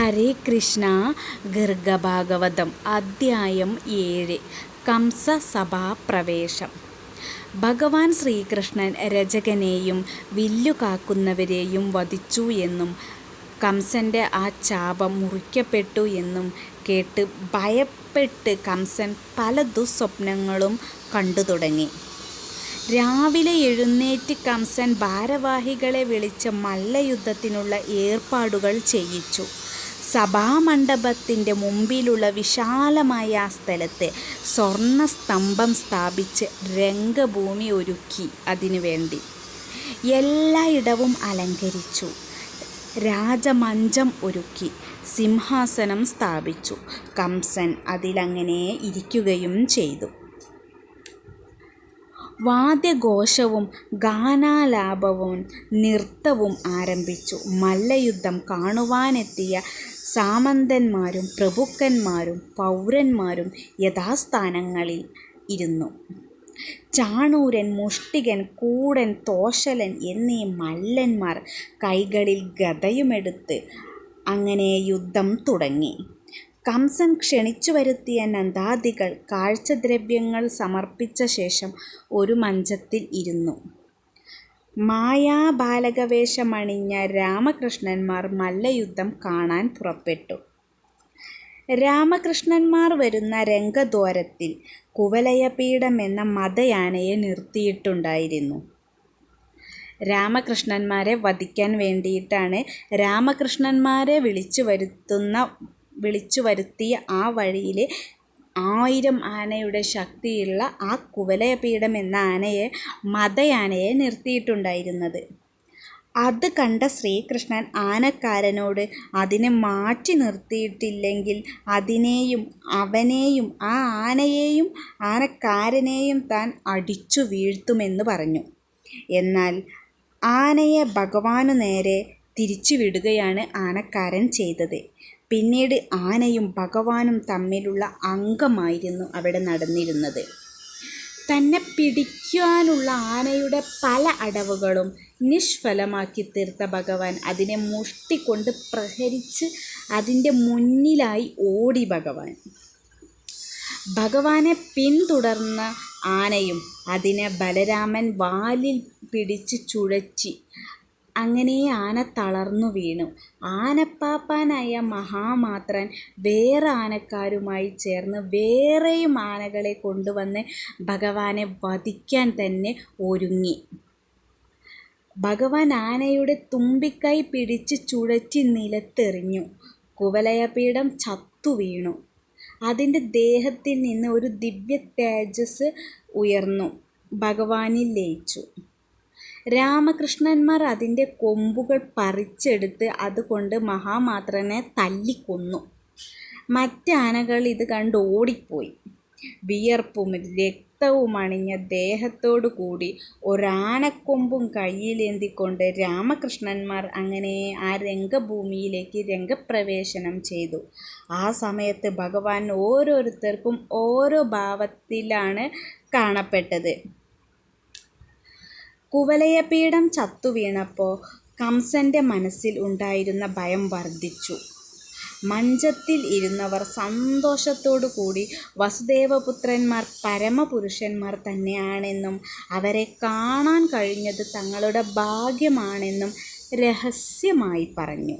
ഹരേ കൃഷ്ണ ഗർഗഭാഗവതം അദ്ധ്യായം ഏഴ് കംസ സഭാപ്രവേശം ഭഗവാൻ ശ്രീകൃഷ്ണൻ രചകനെയും വില്ലുകാക്കുന്നവരെയും വധിച്ചു എന്നും കംസന്റെ ആ ചാപം മുറിക്കപ്പെട്ടു എന്നും കേട്ട് ഭയപ്പെട്ട് കംസൻ പല ദുസ്വപ്നങ്ങളും കണ്ടു തുടങ്ങി. രാവിലെ എഴുന്നേറ്റ് കംസൻ ഭാരവാഹികളെ വിളിച്ച് മല്ലയുദ്ധത്തിനുള്ള ഏർപ്പാടുകൾ ചെയ്യിച്ചു. സഭാമണ്ഡപത്തിന്റെ മുമ്പിലുള്ള വിശാലമായ ആ സ്ഥലത്ത് സ്വർണ സ്തംഭം സ്ഥാപിച്ച് രംഗഭൂമി ഒരുക്കി അതിനു വേണ്ടി. എല്ലായിടവും അലങ്കരിച്ചു. രാജമഞ്ചം ഒരുക്കി സിംഹാസനം സ്ഥാപിച്ചു. കംസൻ അതിലങ്ങനെ ഇരിക്കുകയും ചെയ്തു. വാദ്യഘോഷവും ഗാനാലാപവും നൃത്തവും ആരംഭിച്ചു. മല്ലയുദ്ധം കാണുവാനെത്തിയ സാമന്തന്മാരും പ്രഭുക്കന്മാരും പൗരന്മാരും യഥാസ്ഥാനങ്ങളിൽ ഇരുന്നു. ചാണൂരൻ മുഷ്ടികൻ കൂടൻ തോശലൻ എന്നീ മല്ലന്മാർ കൈകളിൽ ഗദയുമെടുത്ത് അങ്ങനെ യുദ്ധം തുടങ്ങി. കംസൻ ക്ഷണിച്ചു വരുത്തിയ നന്ദാദികൾ കാഴ്ചദ്രവ്യങ്ങൾ സമർപ്പിച്ച ശേഷം ഒരു മഞ്ചത്തിൽ ഇരുന്നു. മായാബാലകവേഷമണിഞ്ഞ രാമകൃഷ്ണന്മാർ മല്ലയുദ്ധം കാണാൻ പുറപ്പെട്ടു. രാമകൃഷ്ണന്മാർ വരുന്ന രംഗദ്വാരത്തിൽ കുവലയപീഠം എന്ന മതയാനയെ നിർത്തിയിട്ടുണ്ടായിരുന്നു. രാമകൃഷ്ണന്മാരെ വധിക്കാൻ വേണ്ടിയിട്ടാണ് രാമകൃഷ്ണന്മാരെ വിളിച്ചു വരുത്തുന്ന വിളിച്ചു വരുത്തിയ ആ വഴിയിൽ ആയിരം ആനയുടെ ശക്തിയുള്ള ആ കുവലയപീഠം എന്ന ആനയെ മതയാനയെ നിർത്തിയിട്ടുണ്ടായിരുന്നത്. അത് കണ്ട ശ്രീകൃഷ്ണൻ ആനക്കാരനോട് അതിനെ മാറ്റി നിർത്തിയിട്ടില്ലെങ്കിൽ അതിനെയും അവനെയും ആ ആനയെയും ആനക്കാരനെയും താൻ അടിച്ചു വീഴ്ത്തുമെന്ന് പറഞ്ഞു. എന്നാൽ ആനയെ ഭഗവാനു നേരെ തിരിച്ചു വിടുകയാണ് ആനക്കാരൻ ചെയ്തത്. പിന്നീട് ആനയും ഭഗവാനും തമ്മിലുള്ള അംഗമായിരുന്നു അവിടെ നടന്നിരുന്നത്. തന്നെ പിടിക്കാനുള്ള ആനയുടെ പല അടവുകളും നിഷ്ഫലമാക്കി തീർത്ത ഭഗവാൻ അതിനെ മുഷ്ടി കൊണ്ട് പ്രഹരിച്ച് അതിന്റെ മുന്നിലായി ഓടി ഭഗവാൻ. ഭഗവാനെ പിന്തുടർന്ന ആനയും അതിനെ ബലരാമൻ വാലിൽ പിടിച്ച് ചുഴറ്റി അങ്ങനെ ആന തളർന്നു വീണു. ആനപ്പാപ്പാനായ മഹാമാത്രൻ വേറെ ആനക്കാരുമായി ചേർന്ന് വേറെയും ആനകളെ കൊണ്ടുവന്ന് ഭഗവാനെ വധിക്കാൻ തന്നെ ഒരുങ്ങി. ഭഗവാൻ ആനയുടെ തുമ്പിക്കൈ പിടിച്ച് ചുഴറ്റി നിലത്തെറിഞ്ഞു. കുവലയപീഠം ചത്തു വീണു. അതിന്റെ ദേഹത്തിൽ നിന്ന് ഒരു ദിവ്യ തേജസ് ഉയർന്നു. ഭഗവാനിൽ ലയിച്ചു. രാമകൃഷ്ണന്മാർ അതിന്റെ കൊമ്പുകൾ പറിച്ചെടുത്ത് അതുകൊണ്ട് മഹാമാത്രനെ തല്ലിക്കൊന്നു. മറ്റാനകൾ ഇത് കണ്ട് ഓടിപ്പോയി. വിയർപ്പും രക്തവും അണിഞ്ഞ ദേഹത്തോടു കൂടി ഒരാനക്കൊമ്പും കയ്യിലേന്തിക്കൊണ്ട് രാമകൃഷ്ണന്മാർ അങ്ങനെ ആ രംഗഭൂമിയിലേക്ക് രംഗപ്രവേശനം ചെയ്തു. ആ സമയത്ത് ഭഗവാൻ ഓരോരുത്തർക്കും ഓരോ ഭാവത്തിലാണ് കാണപ്പെട്ടത്. കുവലയപീഠം ചത്തുവീണപ്പോൾ കംസന്റെ മനസ്സിൽ ഉണ്ടായിരുന്ന ഭയം വർദ്ധിച്ചു. മഞ്ചത്തിൽ ഇരുന്നവർ സന്തോഷത്തോടു കൂടി വസുദേവപുത്രന്മാർ പരമപുരുഷന്മാർ തന്നെയാണെന്നും അവരെ കാണാൻ കഴിഞ്ഞത് തങ്ങളുടെ ഭാഗ്യമാണെന്നും രഹസ്യമായി പറഞ്ഞു.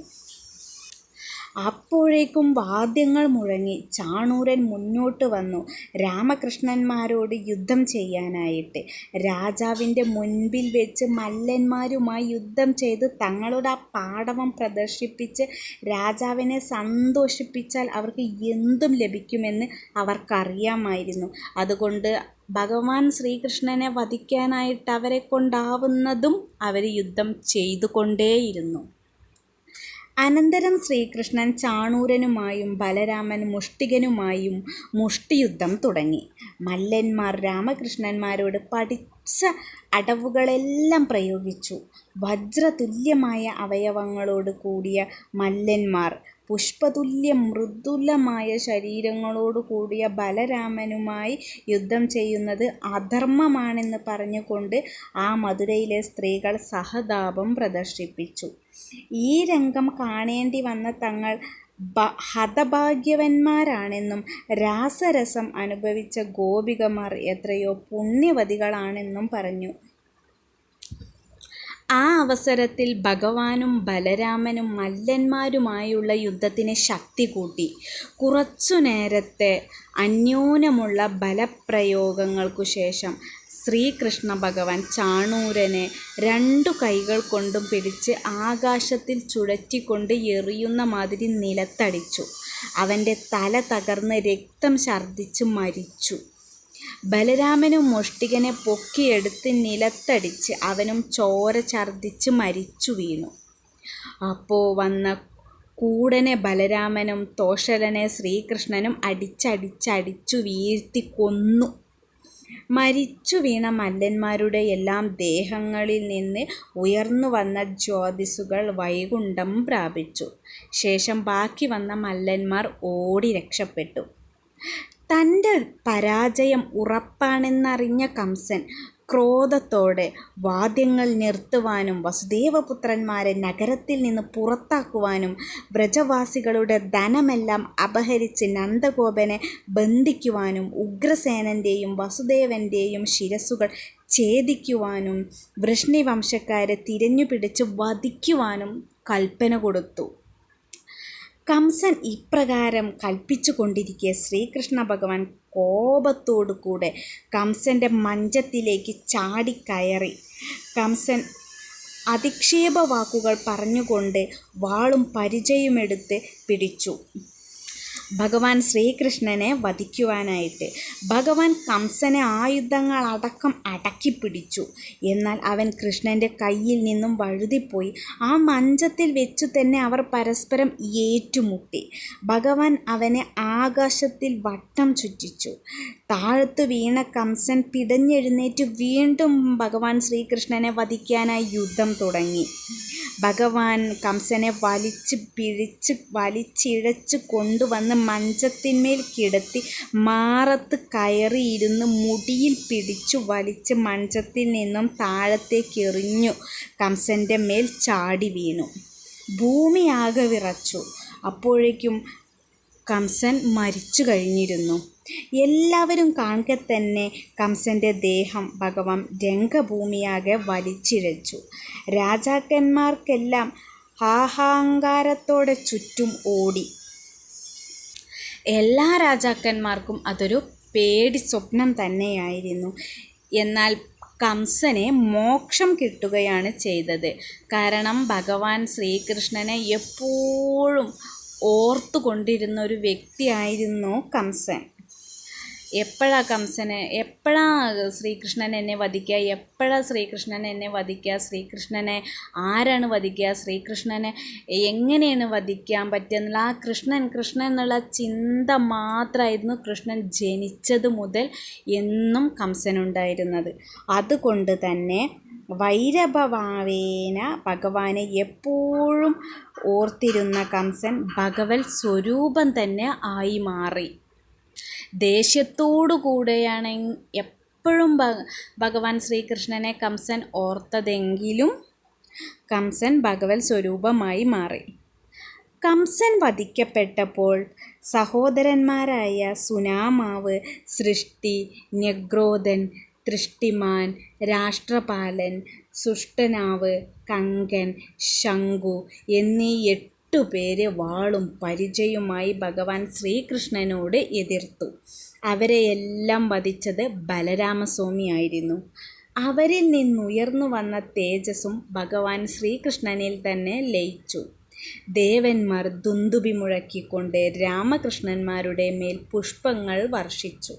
അപ്പോഴേക്കും വാദ്യങ്ങൾ മുഴങ്ങി ചാണൂരൻ മുന്നോട്ട് വന്നു രാമകൃഷ്ണന്മാരോട് യുദ്ധം ചെയ്യാനായിട്ട്. രാജാവിന്റെ മുൻപിൽ വെച്ച് മല്ലന്മാരുമായി യുദ്ധം ചെയ്ത് തങ്ങളുടെ ആ പാടവം പ്രദർശിപ്പിച്ച് രാജാവിനെ സന്തോഷിപ്പിച്ചാൽ അവർക്ക് എന്തും ലഭിക്കുമെന്ന് അവർക്കറിയാമായിരുന്നു. അതുകൊണ്ട് ഭഗവാൻ ശ്രീകൃഷ്ണനെ വധിക്കാനായിട്ട് അവരെ കൊണ്ടാവുന്നതും അവർ യുദ്ധം ചെയ്തുകൊണ്ടേയിരുന്നു. അനന്തരം ശ്രീകൃഷ്ണൻ ചാണൂരനുമായും ബലരാമൻ മുഷ്ടികനുമായും മുഷ്ടിയുദ്ധം തുടങ്ങി. മല്ലന്മാർ രാമകൃഷ്ണന്മാരോട് പഠിച്ച അടവുകളെല്ലാം പ്രയോഗിച്ചു. വജ്രതുല്യമായ അവയവങ്ങളോട് കൂടിയ മല്ലന്മാർ പുഷ്പതുല്യ മൃദുലമായ ശരീരങ്ങളോട് കൂടിയ ബലരാമനുമായി യുദ്ധം ചെയ്യുന്നത് അധർമ്മമാണെന്ന് പറഞ്ഞുകൊണ്ട് ആ മധുരയിലെ സ്ത്രീകൾ സഹതാപം പ്രദർശിപ്പിച്ചു ഈ രംഗം കാണേണ്ടി വന്ന തങ്ങൾ ഹതഭാഗ്യവന്മാരാണെന്നും രാസരസം അനുഭവിച്ച ഗോപികമാർ എത്രയോ പുണ്യവതികളാണെന്നും പറഞ്ഞു. ആ അവസരത്തിൽ ഭഗവാനും ബലരാമനും മല്ലന്മാരുമായുള്ള യുദ്ധത്തിന് ശക്തി കൂട്ടി. കുറച്ചു നേരത്തെ അന്യോന്യമുള്ള ബലപ്രയോഗങ്ങൾക്കു ശേഷം ശ്രീകൃഷ്ണ ഭഗവാൻ ചാണൂരനെ രണ്ടു കൈകൾ കൊണ്ടും പിടിച്ച് ആകാശത്തിൽ ചുഴറ്റിക്കൊണ്ട് എറിയുന്ന മാതിരി നിലത്തടിച്ചു. അവന്റെ തല തകർന്ന് രക്തം ഛർദ്ദിച്ച് മരിച്ചു. ബലരാമനും മുഷ്ടികനെ പൊക്കിയെടുത്ത് നിലത്തടിച്ച് അവനും ചോര ഛർദ്ദിച്ച് മരിച്ചു വീണു. അപ്പോൾ വന്ന കൂടനെ ബലരാമനും തോഷലനെ ശ്രീകൃഷ്ണനും അടിച്ചടിച്ചടിച്ചു വീഴ്ത്തി കൊന്നു. മരിച്ചു വീണ മല്ലന്മാരുടെ എല്ലാം ദേഹങ്ങളിൽ നിന്ന് ഉയർന്നു വന്ന ജ്യോതിസുകൾ വൈകുണ്ഠം പ്രാപിച്ചു. ശേഷം ബാക്കി വന്ന മല്ലന്മാർ ഓടി രക്ഷപ്പെട്ടു. തന്റെ പരാജയം ഉറപ്പാണെന്നറിഞ്ഞ കംസൻ ക്രോധത്തോടെ വാദ്യങ്ങൾ നിർത്തുവാനും വസുദേവപുത്രന്മാരെ നഗരത്തിൽ നിന്ന് പുറത്താക്കുവാനും വ്രജവാസികളുടെ ധനമെല്ലാം അപഹരിച്ച് നന്ദഗോപനെ ബന്ധിക്കുവാനും ഉഗ്രസേനന്റെയും വസുദേവന്റെയും ശിരസുകൾ ഛേദിക്കുവാനും വൃഷ്ണിവംശക്കാരെ തിരഞ്ഞുപിടിച്ച് വധിക്കുവാനും കൽപ്പന കൊടുത്തു. കംസൻ ഇപ്രകാരം കല്പിച്ചുകൊണ്ടിരിക്കെ ശ്രീകൃഷ്ണഭഗവാൻ കോപത്തോടുകൂടെ കംസന്റെ മഞ്ചത്തിലേക്ക് ചാടിക്കയറി. കംസൻ അധിക്ഷേപ വാക്കുകൾ പറഞ്ഞുകൊണ്ട് വാളും പരിചയമെടുത്ത് പിടിച്ചു ഭഗവാൻ ശ്രീകൃഷ്ണനെ വധിക്കുവാനായിട്ട്. ഭഗവാൻ കംസനെ ആയുധങ്ങളടക്കം അടക്കിപ്പിടിച്ചു. എന്നാൽ അവൻ കൃഷ്ണന്റെ കയ്യിൽ നിന്നും വഴുതിപ്പോയി. ആ മഞ്ചത്തിൽ വെച്ചു തന്നെ അവർ പരസ്പരം ഏറ്റുമുട്ടി. ഭഗവാൻ അവനെ ആകാശത്തിൽ വട്ടം ചുറ്റിച്ചു. താഴത്തു വീണ കംസൻ പിടഞ്ഞെഴുന്നേറ്റ് വീണ്ടും ഭഗവാൻ ശ്രീകൃഷ്ണനെ വധിക്കാനായി യുദ്ധം തുടങ്ങി. ഭഗവാൻ കംസനെ വലിച്ച് പിഴിച്ച് വലിച്ചിഴച്ച് കൊണ്ടുവന്ന് മഞ്ചത്തിന്മേൽ കിടത്തി മാറത്ത് കയറിയിരുന്ന് മുടിയിൽ പിടിച്ചു വലിച്ച് മഞ്ചത്തിൽ നിന്നും താഴത്തേക്കെറിഞ്ഞു കംസന്റെ മേൽ ചാടി വീണു ഭൂമിയാകെ വിറച്ചു. അപ്പോഴേക്കും കംസൻ മരിച്ചുകഴിഞ്ഞിരുന്നു. എല്ലാവരും കാണുക തന്നെ കംസന്റെ ദേഹം ഭഗവാൻ രംഗഭൂമിയാകെ വലിച്ചിഴച്ചു. രാജാക്കന്മാർക്കെല്ലാം ഹാഹാങ്കാരത്തോടെ ചുറ്റും ഓടി. എല്ലാ രാജാക്കന്മാർക്കും അതൊരു പേടി സ്വപ്നം തന്നെയായിരുന്നു. എന്നാൽ കംസനെ മോക്ഷം കിട്ടുകയാണ് ചെയ്തത്. കാരണം ഭഗവാൻ ശ്രീകൃഷ്ണനെ എപ്പോഴും ഓർത്തുകൊണ്ടിരുന്ന ഒരു വ്യക്തിയായിരുന്നു കംസൻ. എപ്പഴാ കംസനെ എപ്പോഴാ ശ്രീകൃഷ്ണൻ എന്നെ വധിക്കുക എപ്പോഴാ ശ്രീകൃഷ്ണൻ എന്നെ വധിക്കുക ശ്രീകൃഷ്ണനെ ആരാണ് വധിക്കുക ശ്രീകൃഷ്ണനെ എങ്ങനെയാണ് വധിക്കാൻ പറ്റുക എന്നുള്ള ആ കൃഷ്ണൻ കൃഷ്ണൻ എന്നുള്ള ചിന്ത മാത്രമായിരുന്നു കൃഷ്ണൻ ജനിച്ചത് മുതൽ എന്നും കംസനുണ്ടായിരുന്നത്. അതുകൊണ്ട് തന്നെ വൈരഭവാവേന ഭഗവാനെ എപ്പോഴും ഓർത്തിരുന്ന കംസൻ ഭഗവത് സ്വരൂപം തന്നെ ആയി മാറി. ദേഷ്യത്തോടുകൂടെയാണ് എപ്പോഴും ഭഗവാൻ ശ്രീകൃഷ്ണനെ കംസൻ ഓർത്തതെങ്കിലും കംസൻ ഭഗവത് സ്വരൂപമായി മാറി. കംസൻ വധിക്കപ്പെട്ടപ്പോൾ സഹോദരന്മാരായ സുനാമാവ്, സൃഷ്ടി, ന്യഗ്രോധൻ, തൃഷ്ടിമാൻ, രാഷ്ട്രപാലൻ, സുഷ്ടനാവ്, കങ്കൻ, ശങ്കു എന്നീ എട്ടുപേര് വാളും പരിചയുമായി ഭഗവാൻ ശ്രീകൃഷ്ണനോട് എതിർത്തു. അവരെയെല്ലാം വധിച്ചത് ബലരാമസ്വാമിയായിരുന്നു. അവരിൽ നിന്നുയർന്നു വന്ന തേജസ്സും ഭഗവാൻ ശ്രീകൃഷ്ണനിൽ തന്നെ ലയിച്ചു. ദേവന്മാർ ദുന്ദുഭി മുഴക്കിക്കൊണ്ട് രാമകൃഷ്ണന്മാരുടെ മേൽ പുഷ്പങ്ങൾ വർഷിച്ചു.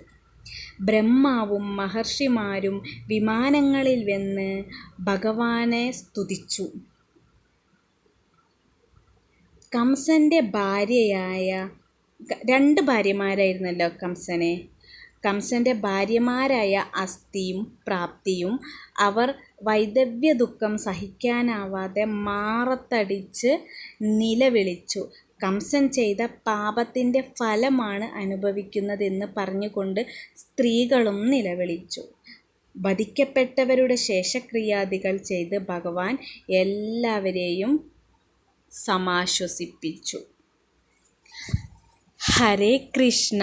ബ്രഹ്മാവും മഹർഷിമാരും വിമാനങ്ങളിൽ വന്ന് ഭഗവാനെ സ്തുതിച്ചു. കംസന്റെ ഭാര്യയായ രണ്ട് ഭാര്യമാരായിരുന്നല്ലോ കംസനെ കംസന്റെ ഭാര്യമാരായ അസ്ഥിയും പ്രാപ്തിയും അവർ വൈദവ്യ ദുഃഖം സഹിക്കാനാവാതെ മാറത്തടിച്ച് നിലവിളിച്ചു. കംസൻ ചെയ്ത പാപത്തിന്റെ ഫലമാണ് അനുഭവിക്കുന്നതെന്ന് പറഞ്ഞുകൊണ്ട് സ്ത്രീകളും നിലവിളിച്ചു. വധിക്കപ്പെട്ടവരുടെ ശേഷക്രിയാദികൾ ചെയ്ത് ഭഗവാൻ എല്ലാവരെയും സമാശ്വസിപ്പിച്ചു. ഹരേ കൃഷ്ണ